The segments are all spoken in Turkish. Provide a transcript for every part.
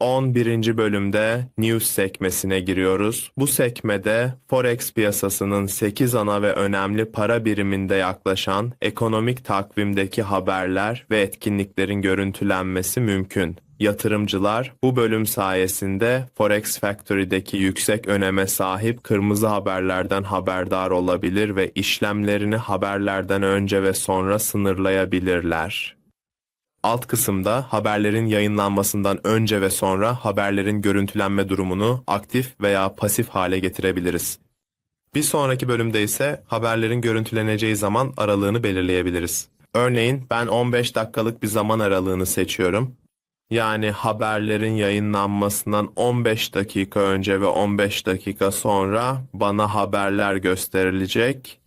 11. bölümde News sekmesine giriyoruz. Bu sekmede Forex piyasasının 8 ana ve önemli para biriminde yaklaşan ekonomik takvimdeki haberler ve etkinliklerin görüntülenmesi mümkün. Yatırımcılar bu bölüm sayesinde Forex Factory'deki yüksek öneme sahip kırmızı haberlerden haberdar olabilir ve işlemlerini haberlerden önce ve sonra sınırlayabilirler. Alt kısımda haberlerin yayınlanmasından önce ve sonra haberlerin görüntülenme durumunu aktif veya pasif hale getirebiliriz. Bir sonraki bölümde ise haberlerin görüntüleneceği zaman aralığını belirleyebiliriz. Örneğin ben 15 dakikalık bir zaman aralığını seçiyorum. Yani haberlerin yayınlanmasından 15 dakika önce ve 15 dakika sonra bana haberler gösterilecek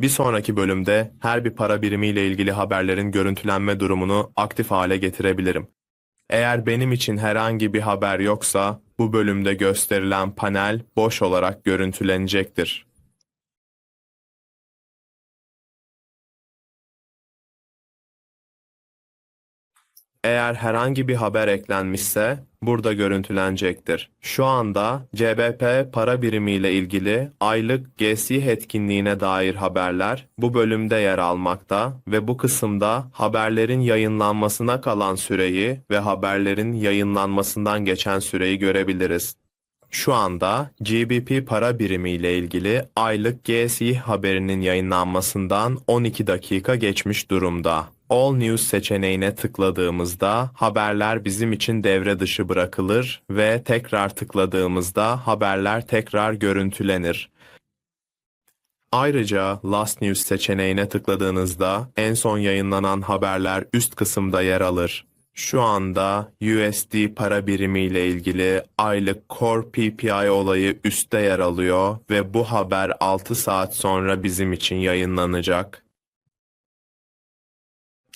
bir sonraki bölümde her bir para birimiyle ilgili haberlerin görüntülenme durumunu aktif hale getirebilirim. Eğer benim için herhangi bir haber yoksa bu bölümde gösterilen panel boş olarak görüntülenecektir. Eğer herhangi bir haber eklenmişse burada görüntülenecektir. Şu anda CBP para birimiyle ilgili aylık GC etkinliğine dair haberler bu bölümde yer almakta ve bu kısımda haberlerin yayınlanmasına kalan süreyi ve haberlerin yayınlanmasından geçen süreyi görebiliriz. Şu anda GBP para birimi ile ilgili aylık GSI haberinin yayınlanmasından 12 dakika geçmiş durumda. All News seçeneğine tıkladığımızda haberler bizim için devre dışı bırakılır ve tekrar tıkladığımızda haberler tekrar görüntülenir. Ayrıca Last News seçeneğine tıkladığınızda en son yayınlanan haberler üst kısımda yer alır. Şu anda USD para birimi ile ilgili aylık Core PPI olayı üstte yer alıyor ve bu haber 6 saat sonra bizim için yayınlanacak.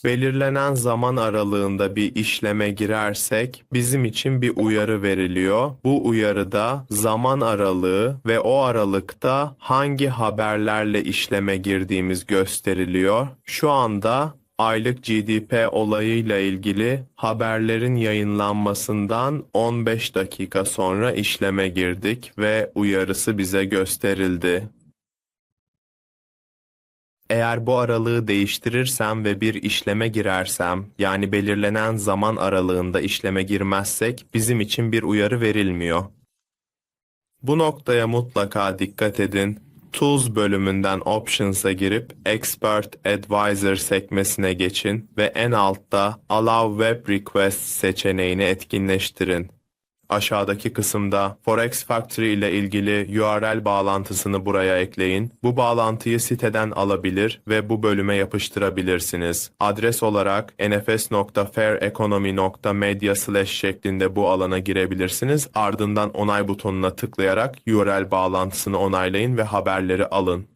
Belirlenen zaman aralığında bir işleme girersek bizim için bir uyarı veriliyor. Bu uyarıda zaman aralığı ve o aralıkta hangi haberlerle işleme girdiğimiz gösteriliyor. Şu anda aylık GDP olayıyla ilgili haberlerin yayınlanmasından 15 dakika sonra işleme girdik ve uyarısı bize gösterildi. Eğer bu aralığı değiştirirsem ve bir işleme girersem, yani belirlenen zaman aralığında işleme girmezsek bizim için bir uyarı verilmiyor. Bu noktaya mutlaka dikkat edin. Tools bölümünden Options'a girip Expert Advisor sekmesine geçin ve en altta Allow Web Request seçeneğini etkinleştirin. Aşağıdaki kısımda Forex Factory ile ilgili URL bağlantısını buraya ekleyin. Bu bağlantıyı siteden alabilir ve bu bölüme yapıştırabilirsiniz. Adres olarak nfs.faireconomy.media slash şeklinde bu alana girebilirsiniz. Ardından onay butonuna tıklayarak URL bağlantısını onaylayın ve haberleri alın.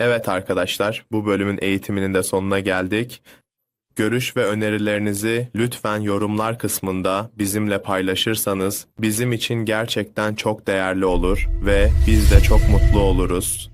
Evet arkadaşlar, bu bölümün eğitiminin de sonuna geldik. Görüş ve önerilerinizi lütfen yorumlar kısmında bizimle paylaşırsanız bizim için gerçekten çok değerli olur ve biz de çok mutlu oluruz.